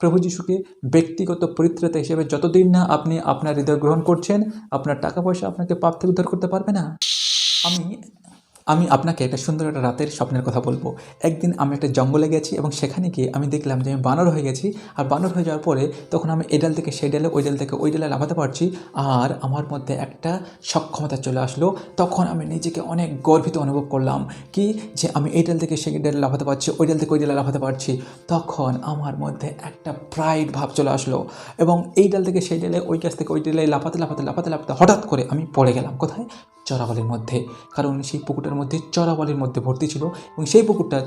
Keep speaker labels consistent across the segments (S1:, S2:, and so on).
S1: প্রভু যিশুকে ব্যক্তিগত পরিত্রাতা হিসেবে যতদিন না আপনি আপনার হৃদয় গ্রহণ করছেন, আপনার টাকা পয়সা আপনাকে পাপ থেকে উদ্ধার করতে পারবে না। আমি আমি আপনাকে একটা সুন্দর একটা রাতের স্বপ্নের কথা বলব। একদিন আমি একটা জঙ্গলে গেছি এবং সেখানে গিয়ে আমি দেখলাম যে আমি বানর হয়ে গেছি। আর বানর হয়ে যাওয়ার পরে তখন আমি এই ডাল থেকে সেই ডালে, ওই ডাল থেকে ওই ডালে লাফাতে পারছি। আর আমার মধ্যে একটা সক্ষমতা চলে আসলো। তখন আমি নিজেকে অনেক গর্বিত অনুভব করলাম কি যে আমি এই ডাল থেকে সেই ডালে লাফাতে পারছি, ওই ডাল থেকে ওই ডালে লাফাতে পারছি। তখন আমার মধ্যে একটা প্রাইড ভাব চলে আসলো এবং এই ডাল থেকে সেই ডালে, ওই গাছ থেকে ওই ডালে লাফাতে লাফাতে লাফাতে লাফাতে হঠাৎ করে আমি পড়ে গেলাম। কোথায়? চরাবালির মধ্যে। কারণ সেই পুকুরটার মধ্যে চরাবালির মধ্যে ভর্তি ছিল এবং সেই পুকুরটা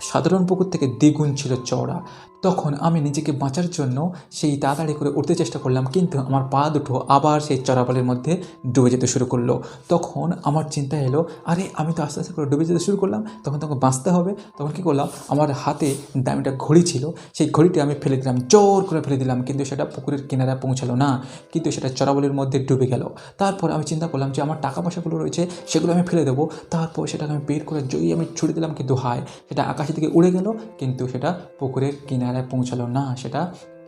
S1: সাধারণ পুকুর থেকে দ্বিগুণ ছিল চওড়া। তখন আমি নিজেকে বাঁচার জন্য সেই তাড়াতাড়ি করে উঠতে চেষ্টা করলাম, কিন্তু আমার পা দুটো আবার সেই চরাবালির মধ্যে ডুবে যেতে শুরু করল। তখন আমার চিন্তা এলো, আরে, আমি তো আস্তে আস্তে করে ডুবে যেতে শুরু করলাম, তখন তখন বাঁচতে হবে। তখন কী করলাম, আমার হাতে দামিটা ঘড়ি ছিল, সেই ঘড়িটি আমি ফেলে দিলাম, জোর করে ফেলে দিলাম, কিন্তু সেটা পুকুরের কিনারায় পৌঁছালো না, কিন্তু সেটা চরাবলির মধ্যে ডুবে গেল। তারপর আমি চিন্তা করলাম যে, আমার টাকা পয়সাগুলো রয়েছে, সেগুলো আমি ফেলে দেবো। তারপর সেটাকে আমি বের করে জয়ী আমি ছুড়ে দিলাম, কিন্তু হায়, সেটা আকাশের দিকে উড়ে গেল, কিন্তু সেটা পুকুরের কিনারায় পৌঁছালো না, সেটা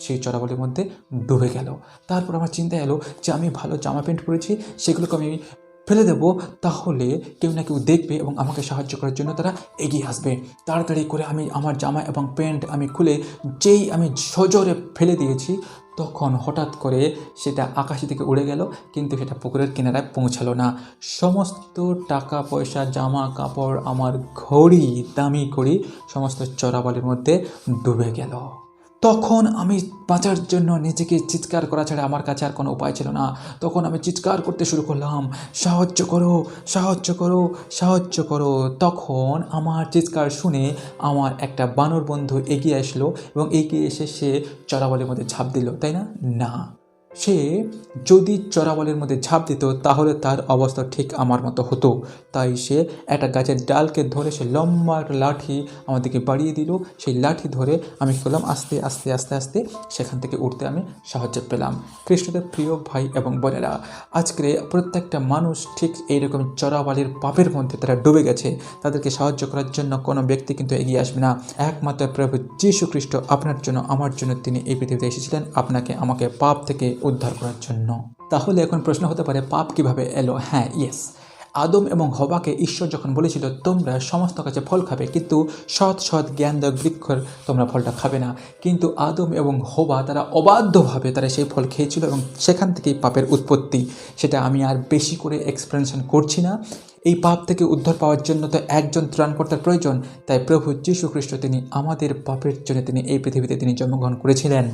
S1: সেই চড়াবলির মধ্যে ডুবে গেল। তারপর আমার চিন্তা এলো যে আমি ভালো জামা প্যান্ট পরেছি, সেগুলোকে আমি ফেলে দেবো, তাহলে কেউ না কেউ দেখবে এবং আমাকে সাহায্য করার জন্য তারা এগিয়ে আসবে। তাড়াতাড়ি করে আমি আমার জামা এবং প্যান্ট আমি খুলে যেই আমি সজোরে ফেলে দিয়েছি তখন হঠাৎ করে সেটা আকাশে থেকে উড়ে গেল, কিন্তু সেটা পুকুরের কিনারায় পৌঁছালো না। সমস্ত টাকা, পয়সা, জামা কাপড়, আমার ঘড়ি দামি ঘড়ি সমস্ত চরাবালির মধ্যে ডুবে গেল। তখন আমি বাঁচার জন্য নিজেকে চিৎকার করা ছাড়া আমার কাছে আর কোনো উপায় ছিল না। তখন আমি চিৎকার করতে শুরু করলাম, সাহায্য করো সাহায্য করো সাহায্য করো। তখন আমার চিৎকার শুনে আমার একটা বানর বন্ধু এগিয়ে আসলো এবং এগিয়ে এসে সে চড়াবলের মধ্যে ঝাঁপ দিল, তাই না? না। সে যদি চরাবলের মধ্যে ঝাঁপ দিত, তাহলে তার অবস্থা ঠিক আমার মতো হতো। তাই সে একটা গাছের ডালকে ধরে সে লম্বা একটা লাঠি আমাদেরকে বাড়িয়ে দিল। সেই লাঠি ধরে আমি করলাম, আস্তে আস্তে আস্তে আস্তে সেখান থেকে উঠতে আমি সাহায্য পেলাম। খ্রিস্টদের প্রিয় ভাই এবং বোনেরা আজকে প্রত্যেকটা মানুষ ঠিক এইরকম চরাবালির পাপের মধ্যে তারা ডুবে গেছে। তাদেরকে সাহায্য করার জন্য কোনো ব্যক্তি কিন্তু এগিয়ে আসবে না। একমাত্র প্রভু যীশু খ্রিস্ট আপনার জন্য, আমার জন্য তিনি এই পৃথিবীতে এসেছিলেন। আপনাকে, আমাকে পাপ থেকে উদ্ধার করার জন্য। তাহলে এখন প্রশ্ন হতে পারে, পাপ কীভাবে এলো? হ্যাঁ ইয়েস আদম এবং হবাকে ঈশ্বর যখন বলেছিল, তোমরা সমস্ত কাছে ফল খাবে, কিন্তু সৎ সৎ, জ্ঞানদায়ক, বৃক্ষর তোমরা ফলটা খাবে না। কিন্তু আদম এবং হবা তারা অবাধ্যভাবে তারা সেই ফল খেয়েছিল এবং সেখান থেকেই পাপের উৎপত্তি। সেটা আমি আর বেশি করে এক্সপ্লেনেশন করছি না। এই পাপ থেকে উদ্ধার পাওয়ার জন্য তো একজন ত্রাণকর্তার প্রয়োজন। তাই প্রভু যীশু খ্রিস্ট তিনি আমাদের পাপের জন্য তিনি এই পৃথিবীতে তিনি জন্মগ্রহণ করেছিলেন।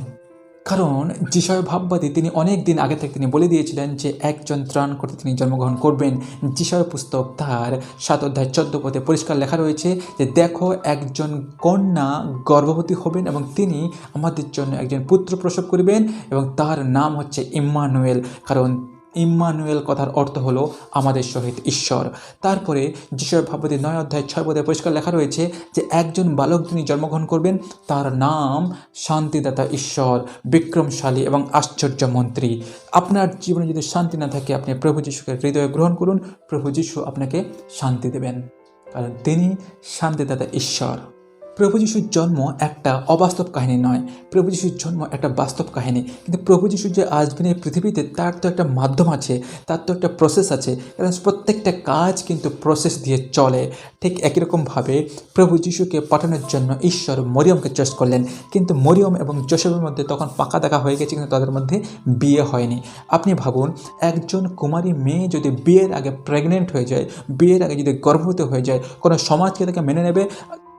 S1: কারণ যিশয় ভাববাদী তিনি অনেক দিন আগে থেকে তিনি বলে দিয়েছিলেন যে একজন ত্রাণ করতে তিনি জন্মগ্রহণ করবেন। যিশয় পুস্তক তার সাত অধ্যায় চোদ্দ পথে পরিষ্কার লেখা রয়েছে যে, দেখো, একজন কন্যা গর্ভবতী হবেন এবং তিনি আমাদের জন্য একজন পুত্র প্রসব করবেন এবং তার নাম হচ্ছে ইম্মানুয়েল। কারণ ইম্মানুয়েল কথার অর্থ হলো আমাদের সহিত ঈশ্বর। তারপরে যিশয় ভাবতী নয় অধ্যায় ছয় পদে পরিষ্কার লেখা রয়েছে যে একজন বালক যিনি জন্মগ্রহণ করবেন, তার নাম শান্তিদাতা ঈশ্বর, বিক্রমশালী এবং আশ্চর্য মন্ত্রী। আপনার জীবনে যদি শান্তি না থাকে, আপনি প্রভু যিশুকে হৃদয়ে গ্রহণ করুন, প্রভু যিশু আপনাকে শান্তি দেবেন। কারণ তিনি শান্তিদাতা ঈশ্বর। প্রভু যিশুর জন্ম একটা অবাস্তব কাহিনী নয়। প্রভু যিশুর জন্ম একটা বাস্তব কাহিনী। কিন্তু প্রভু যিশু যে আসবেন এই পৃথিবীতে, তার তো একটা মাধ্যম আছে, তার তো একটা প্রসেস আছে। কারণ প্রত্যেকটা কাজ কিন্তু প্রসেস দিয়ে চলে। ঠিক একই রকমভাবে প্রভু যিশুকে পাঠানোর জন্য ঈশ্বর মরিয়মকে চয়েস করলেন। কিন্তু মরিয়ম এবং জোসেফের মধ্যে তখন পাকা দেখা হয়ে গেছে, কিন্তু তাদের মধ্যে বিয়ে হয়নি। আপনি ভাবুন, একজন কুমারী মেয়ে যদি বিয়ের আগে প্রেগনেন্ট হয়ে যায়, বিয়ের আগে যদি গর্ভবতী হয়ে যায়, কোনো সমাজকে তাকে মেনে নেবে?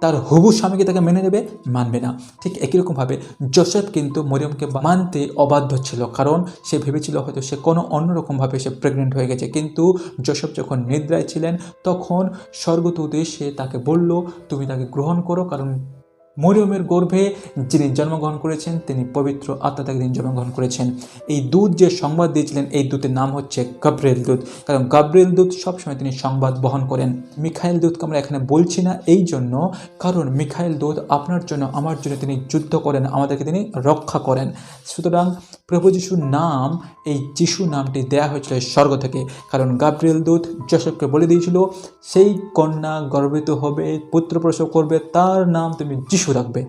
S1: তার হবু স্বামীকে তাকে মেনে নেবে, মানবে না। ঠিক একই রকমভাবে জোসেফ কিন্তু মরিয়মকে মানতে অবাধ্য ছিল, কারণ সে ভেবেছিল হয়তো সে কোনো অন্যরকমভাবে সে প্রেগনেন্ট হয়ে গেছে। কিন্তু জোসেফ যখন নিদ্রায় ছিলেন, তখন স্বর্গদূত সে তাকে বলল, তুমি তাকে গ্রহণ করো, কারণ মরিয়মের গর্ভে যিনি জন্মগ্রহণ করেছেন, তিনি পবিত্র আত্মা তাকে তিনি জন্মগ্রহণ করেছেন। এই দূত যে সংবাদ দিয়েছিলেন, এই দূতের নাম হচ্ছে গাব্রিয়েল দূত। কারণ গাব্রিয়েল দূত সবসময় তিনি সংবাদ বহন করেন। মিখাইল দূতকে আমরা এখানে বলছি না। এই জন্য, কারণ মিখাইল দূত আপনার জন্য, আমার জন্য তিনি যুদ্ধ করেন, আমাদেরকে তিনি রক্ষা করেন। সুতরাং প্রভু যিশুর নাম, এই যিশু নামটি দেয়া হয়েছিল স্বর্গ থেকে। কারণ গাব্রিয়েল দূত জোসেফকে বলে দিয়েছিল, সেই কন্যা গর্বিত হবে পুত্র প্রসব করবে, তার নাম তুমি যিশু রাখবে।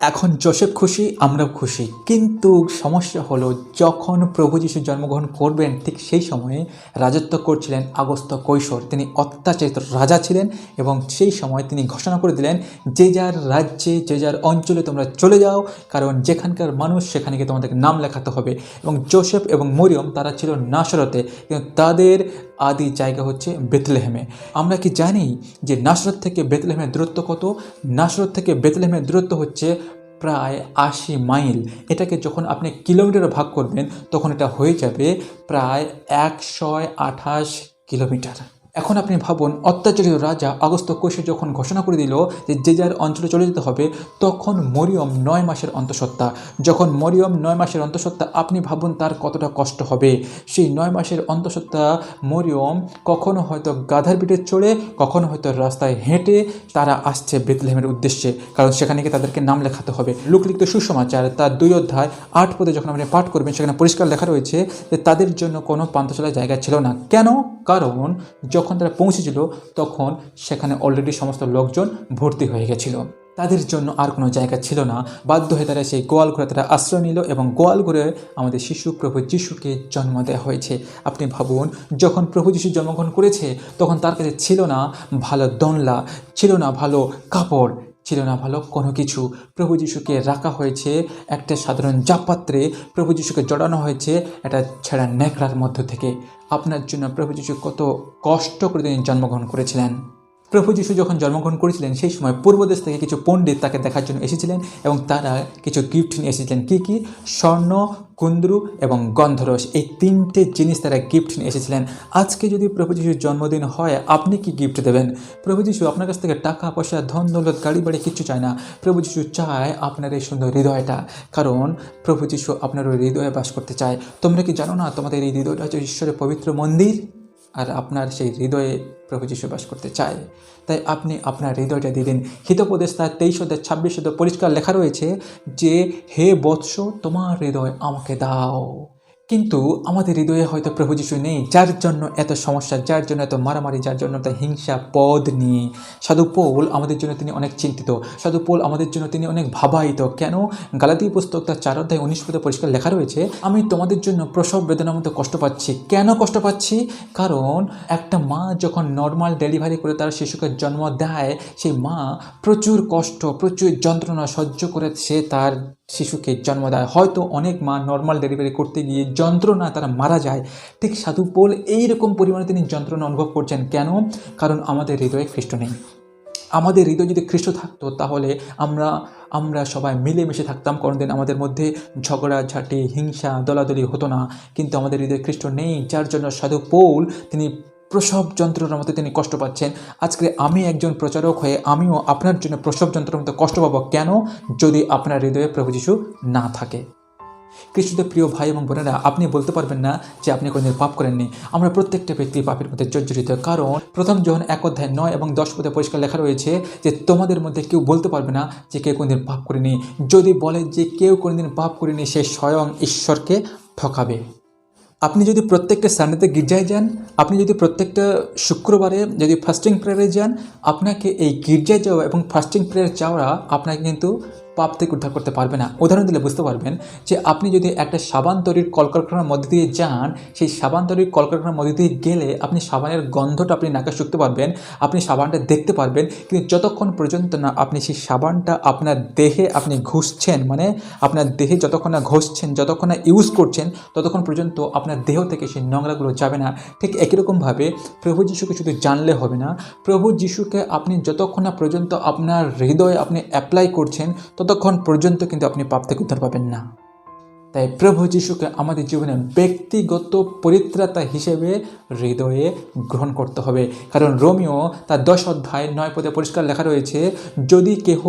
S1: এখন জোসেফ খুশি, আমরাও খুশি। কিন্তু সমস্যা হলো, যখন প্রভু যিশু জন্মগ্রহণ করবেন, ঠিক সেই সময়ে রাজত্ব করছিলেন আগস্ত কৈশোর। তিনি অত্যাচারিত রাজা ছিলেন এবং সেই সময় তিনি ঘোষণা করে দিলেন, যে যার রাজ্যে, যে যার অঞ্চলে তোমরা চলে যাও, কারণ যেখানকার মানুষ সেখানে গিয়ে তোমাদেরকে নাম লেখাতে হবে। এবং জোসেফ এবং মরিয়ম, তারা ছিল নাসরতে, কিন্তু তাদের আদি জায়গা হচ্ছে বেতলেহেমে। আমরা কি জানি যে নাসরত থেকে বেতলেহেমের দূরত্ব কত? নাসরত থেকে বেতলেহেমের দূরত্ব হচ্ছে প্রায় আশি মাইল। এটাকে যখন আপনি কিলোমিটারে ভাগ করবেন, তখন এটা হয়ে যাবে প্রায় একশো আঠাশ কিলোমিটার। এখন আপনি ভাবুন অত্যাচারিত রাজা আগস্ত কৈশোর যখন ঘোষণা করে দিল যে যে যার অঞ্চলে চলে যেতে হবে, তখন মরিয়ম নয় মাসের অন্তঃসত্ত্বা। যখন মরিয়ম নয় মাসের অন্তঃসত্ত্বা, আপনি ভাবুন তার কতটা কষ্ট হবে। সেই নয় মাসের অন্তঃসত্ত্বা মরিয়ম কখনো হয়তো গাধার পিঠে চড়ে, কখনো হয়তো রাস্তায় হেঁটে তারা আসছে বেতলেহেমের উদ্দেশ্যে, কারণ সেখানে গিয়ে তাদেরকে নাম লেখাতে হবে। লোকলিখিত সুসমাচার, তার দুই অধ্যায়, আট পদে যখন আপনি পাঠ করবেন, সেখানে পরিষ্কার লেখা রয়েছে যে তাদের জন্য কোনো পান্থশালার জায়গা ছিল না। কেন? কারণ যখন তারা পৌঁছেছিল, তখন সেখানে অলরেডি সমস্ত লোকজন ভর্তি হয়ে গেছিল। তাদের জন্য আর কোনো জায়গা ছিল না। বাধ্য হয়ে তারা সেই গোয়াল ঘরে তারা আশ্রয় নিল এবং গোয়াল ঘরে আমাদের শিশু প্রভু যিশুকে জন্ম দেওয়া হয়েছে। আপনি ভাবুন, যখন প্রভু যিশু জন্মগ্রহণ করেছে, তখন তার কাছে ছিল না ভালো দনলা ছিল না ভালো কাপড়, ছিল না ভালো কোনো কিছু। প্রভু যিশুকে রাখা হয়েছে একটা সাধারণ জাপাত্রে প্রভু যিশুকে জড়ানো হয়েছে একটা ছেঁড়া ন্যাকড়ার মধ্য থেকে। আপনার জন্য প্রভু যিশু কত কষ্ট করে তিনি জন্মগ্রহণ করেছিলেন। প্রভু যিশু যখন জন্মগ্রহণ করেছিলেন, সেই সময় পূর্ব দেশ থেকে কিছু পণ্ডিত তাকে দেখার জন্য এসেছিলেন এবং তারা কিছু গিফট নিয়ে এসেছিলেন। কী কী? স্বর্ণ, কুন্দ্রু এবং গন্ধরস। এই তিনটে জিনিস তারা গিফট নিয়ে এসেছিলেন। আজকে যদি প্রভু যিশুর জন্মদিন হয়, আপনি কি গিফট দেবেন? প্রভু যিশু আপনার কাছ থেকে টাকা, পয়সা, ধন, দৌলত, গাড়ি, বাড়ি কিচ্ছু চায় না। প্রভু যিশু চায় আপনার এই সুন্দর হৃদয়টা। কারণ প্রভু যিশু আপনার ওই হৃদয়ে বাস করতে চায়। তোমরা কি জানো না, তোমাদের এই হৃদয়টা হচ্ছে ঈশ্বরের পবিত্র মন্দির? আর আপনার সেই হৃদয়ে প্রভু যিশু বাস করতে চায়। তাই আপনি আপনার হৃদয়টা দিয়ে দিন। হিতোপদেশ তার তেইশ অধ্যায়, ছাব্বিশ পরিষ্কার লেখা রয়েছে যে, হে বৎস, তোমার হৃদয় আমাকে দাও। কিন্তু আমাদের হৃদয়ে হয়তো প্রভু যিশু নেই, যার জন্য এত সমস্যা, যার জন্য এত মারামারি, যার জন্য এত হিংসা, পদ নিয়ে। সাধু পৌল আমাদের জন্য তিনি অনেক চিন্তিত সাধু পৌল আমাদের জন্য তিনি অনেক ভাবায়িত। কেন? গালাতি পুস্তক তার চার অধ্যায় উনিশ পদে পরিষ্কার লেখা রয়েছে, আমি তোমাদের জন্য প্রসব বেদনার মধ্যে কষ্ট পাচ্ছি। কেন কষ্ট পাচ্ছি? কারণ একটা মা যখন নর্মাল ডেলিভারি করে তার শিশুকে জন্ম দেয়, সেই মা প্রচুর কষ্ট, প্রচুর যন্ত্রণা সহ্য করে সে তার শিশুকে জন্ম দেয়। হয়তো অনেক মা নর্মাল ডেলিভারি করতে গিয়ে যন্ত্রণা তারা মারা যায়। ঠিক সাধু পোল এইরকম পরিমাণে তিনি যন্ত্রণা অনুভব করছেন কেন? কারণ আমাদের হৃদয়ে খ্রিস্ট নেই। আমাদের হৃদয় যদি খ্রিস্ট থাকতো, তাহলে আমরা আমরা সবাই মিলেমিশে থাকতাম। কোনোদিন আমাদের মধ্যে ঝগড়া, ঝাঁটি, হিংসা, দলাদলি হতো না। কিন্তু আমাদের হৃদয়ে খ্রিস্ট নেই। যার জন্য সাধু পৌল তিনি প্রসব যন্ত্রণার মতো তিনি কষ্ট পাচ্ছেন। আজকে আমি একজন প্রচারক হয়ে আমিও আপনার জন্য প্রসব যন্ত্রের মতো কষ্ট পাবো কেন? যদি আপনার হৃদয়ে প্রভু যিশু না থাকে। খ্রিস্টদের প্রিয় ভাই এবং বোনেরা, আপনি বলতে পারবেন না যে আপনি কোনোদিন পাপ করেননি। আমরা প্রত্যেকটা ব্যক্তি পাপের মধ্যে জর্জরিত। কারণ প্রথম যখন এক অধ্যায় নয় এবং দশ পদে পরিষ্কার লেখা রয়েছে যে তোমাদের মধ্যে কেউ বলতে পারবে না যে কেউ কোনোদিন পাপ করেনি। যদি বলে যে কেউ কোনোদিন পাপ করেনি, সে স্বয়ং ঈশ্বরকে ঠকাবে। আপনি যদি প্রত্যেকটা সানডেতে গির্জায় যান, আপনি যদি প্রত্যেকটা শুক্রবারে যদি ফাস্টিং প্রেয়ারে যান, আপনাকে এই গির্জায় যাওয়া এবং ফাস্টিং প্রেয়ার যাওয়া, আপনাকে কিন্তু পাপ থেকে উদ্ধার করতে পারবে না। উদাহরণ দিলে বুঝতে পারবেন যে আপনি যদি একটা সাবান তৈরির কলকারখানার মধ্যে দিয়ে যান, সেই সাবান তৈরির কলকারখানার মধ্যে দিয়ে গেলে আপনি সাবানের গন্ধটা আপনি নাকে শুকতে পারবেন, আপনি সাবানটা দেখতে পারবেন, কিন্তু যতক্ষণ পর্যন্ত না আপনি সেই সাবানটা আপনার দেহে আপনি ঘুষছেন মানে আপনার দেহে যতক্ষণ না ঘষছেন, যতক্ষণ না ইউজ করছেন, ততক্ষণ পর্যন্ত আপনার দেহ থেকে সেই নোংরাগুলো যাবে না। ঠিক একই রকমভাবে প্রভু যিশুকে শুধু জানলে হবে না। প্রভু যিশুকে আপনি যতক্ষণ না পর্যন্ত আপনার হৃদয়ে আপনি অ্যাপ্লাই করছেন ততক্ষণ পর্যন্ত কিন্তু আপনি পাপ থেকে উদ্ধার পাবেন না। তাই প্রভু যিশুকে আমাদের জীবনে ব্যক্তিগত পরিত্রাতা হিসেবে হৃদয়ে গ্রহণ করতে হবে। কারণ রোমিও তার দশ অধ্যায় নয় পদে পরিষ্কার লেখা রয়েছে, যদি কেহ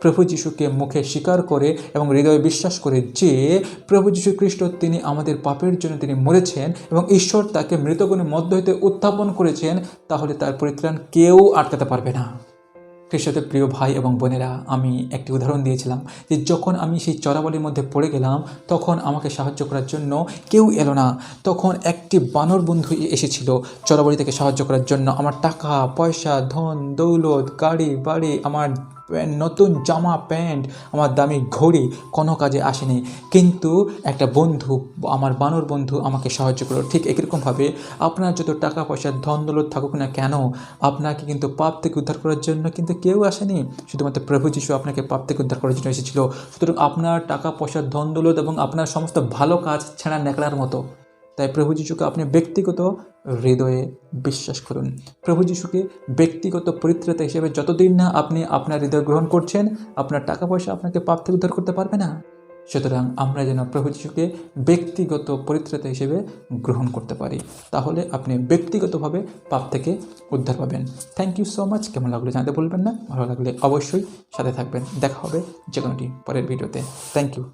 S1: প্রভু যিশুকে মুখে স্বীকার করে এবং হৃদয়ে বিশ্বাস করে যে প্রভু যিশু খ্রিস্ট তিনি আমাদের পাপের জন্য তিনি মরেছেন এবং ঈশ্বর তাকে মৃতগুণের মধ্য হইতে উত্থাপন করেছেন, তাহলে তার পরিত্রাণ কেউ আটকাতে পারবে না। খ্রিস্টদের প্রিয় ভাই এবং বোনেরা, আমি একটি উদাহরণ দিয়েছিলাম যে যখন আমি সেই চরাবলির মধ্যে পড়ে গেলাম, তখন আমাকে সাহায্য করার জন্য কেউ এলো না। তখন একটি বানর বন্ধু এসেছিল চরাবলি থেকে সাহায্য করার জন্য। আমার টাকা, পয়সা, ধন, দৌলত, গাড়ি, বাড়ি, আমার প্যান্ট, নতুন জামা প্যান্ট আমার দামি ঘড়ি কোনো কাজে আসেনি। কিন্তু একটা বন্ধু, আমার বানর বন্ধু আমাকে সাহায্য করল। ঠিক একইরকমভাবে আপনার যত টাকা পয়সা, ধন দৌলত থাকুক না কেন, আপনাকে কিন্তু পাপ থেকে উদ্ধার করার জন্য কিন্তু কেউ আসেনি। শুধুমাত্র প্রভু যিশু আপনাকে পাপ থেকে উদ্ধার করার জন্য এসেছিল। সুতরাং আপনার টাকা পয়সা, ধন দৌলত এবং আপনার সমস্ত ভালো কাজ ছেঁড়া ন্যাকড়ার মতো। তাই প্রভু যিশুকে আপনি ব্যক্তিগত হৃদয়ে বিশ্বাস করুন। প্রভু যিশুকে ব্যক্তিগত পরিত্রাতা হিসেবে যতদিন না আপনি আপনার হৃদয় গ্রহণ করছেন, আপনার টাকা পয়সা আপনাকে পাপ থেকে উদ্ধার করতে পারবে না। সুতরাং আমরা যেন প্রভু যিশুকে ব্যক্তিগত পরিত্রাতা হিসেবে গ্রহণ করতে পারি, তাহলে আপনি ব্যক্তিগতভাবে পাপ থেকে উদ্ধার পাবেন। থ্যাংক ইউ সো মাচ কেমন লাগল জানতে বলবেন না। ভালো লাগলে অবশ্যই সাথে থাকবেন। দেখা হবে যে কোনোটি পরের ভিডিওতে। Thank you